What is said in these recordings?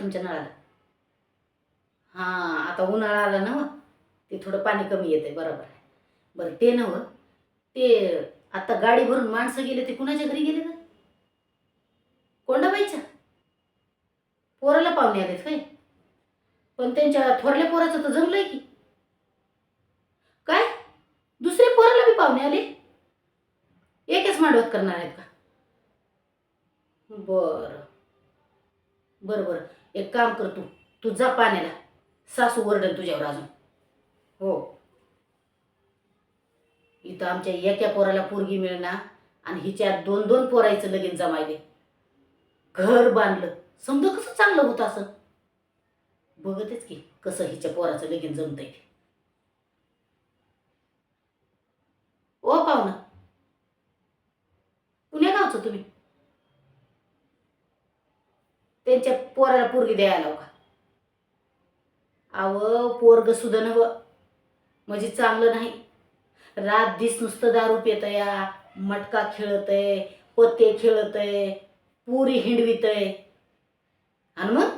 तुमच्या नळाला? हां आता उन्हाळा आला ना ते थोडं पाणी कमी येतंय बरोबर आहे. बरं ते नव ते आता गाडी भरून माणसं गेले ते कुणाच्या घरी गेले का कोंडाबाईच्या? पोराला पाहुणे आलेत काय पण त्यांच्या थोरल्या पोराचं तर जमलंय की. काय? दुसऱ्या पोराला बी पाहुणे आले? एकच मांडवत करणार आहेत का? बर. बर बर. एक काम कर तू. तू जा पाण्याला. सासू ओरडल तुझ्यावर अजून. हो. इथं आमच्या एका पोराला पोरगी मिळणार आणि हिच्या दोन दोन पोरायचं लगीन जमायले. घर बांधलं. समजा कसं चांगलं होतं असं? बघतेच की कसं हिच्या पोराचं लगीन जमतंय. ते. ओ पाहुणा. पुण्या गावचं तुम्ही? त्यांच्या पोराला पोरगी द्यायला का? अव पोरग सुद्धा नव म्हणजे चांगलं नाही. रात दिस नुसतं दारू पेतया मटका खेळतय पत्ते खेळतय पुरी हिंडवितय. आणि मग?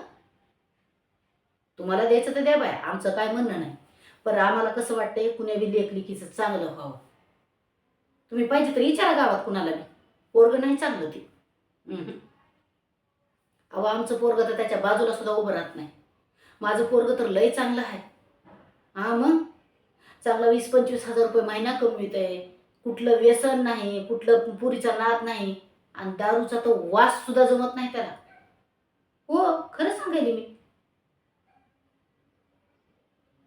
तुम्हाला द्यायचं तर द्या बाय आमचं काय म्हणणं नाही. पण आम्हाला कसं वाटतंय कुण्या बी लेखलिकीचं चांगलं व्हावं. तुम्ही पाहिजे तर विचारा गावात कुणाला बी. पोरग नाही चांगलं ते. अहो आमचं पोरग तर त्याच्या बाजूला सुद्धा उभं राहत नाही. माझं पोरग तर लय चांगलं आहे. हा मग? चांगला वीस पंचवीस हजार रुपये महिना कमवित आहे कुठलं व्यसन नाही कुठलं पुरीचा नाद नाही आणि दारूचा तो वास सुद्धा जमत नाही त्याला. हो खरं सांगायली मी.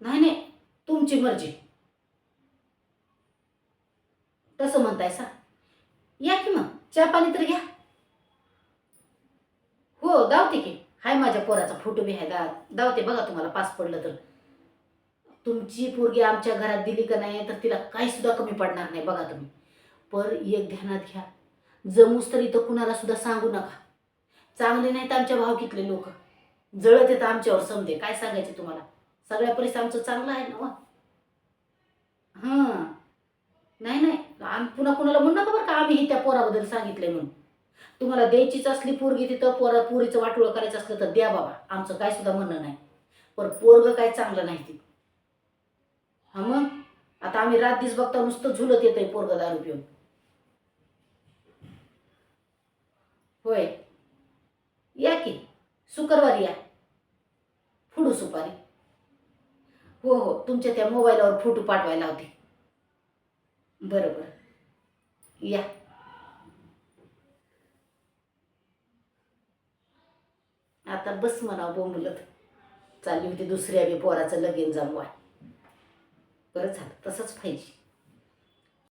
नाही नाही तुमची मर्जी. तसं म्हणताय सा. या की मग? चहा पाणी तर घ्या. हो दावते की. हाय माझ्या पोराचा फोटो बी आहे दा दावते बघा तुम्हाला पास पडलं तर. तुमची पोरगी आमच्या घरात दिली का नाही तर तिला काही सुद्धा कमी पडणार नाही बघा तुम्ही. पर एक ध्यानात घ्या. जमूस तर इथं कुणाला सुद्धा सांगू नका. चांगले नाहीत आमच्या भावकीतले लोक. जळत येतं आमच्यावर समजे. काय सांगायचे तुम्हाला? सगळ्या परिसर आमचं चांगलं आहे ना हां. नाही नाही. आम पुन्हा कुणाला म्हणू नका बरं का. आम्ही ही त्या पोराबद्दल सांगितलंय म्हणून. तुम्हाला द्यायचीच असली पोरगी तिथं पोरा पोरीचं वाटोळं करायचं असलं तर द्या बाबा. आमचं काय सुद्धा म्हणणं नाही. पण पोरग काय चांगलं नाही ती. हा मग? आता आम्ही रात दिस बघता नुसतं झुलत येतंय पोरग दारू पिऊन. होय. या की. शुक्रवारी या. फुडू सुपारी. हो हो. तुमच्या त्या मोबाईलवर फोटो पाठवायला होते बरं बरं. या. आता बस म्हणा बोंबलत. चालली होती दुसऱ्या बी पोराचं लगीन जमवाय. बरं झालं तसंच पाहिजे.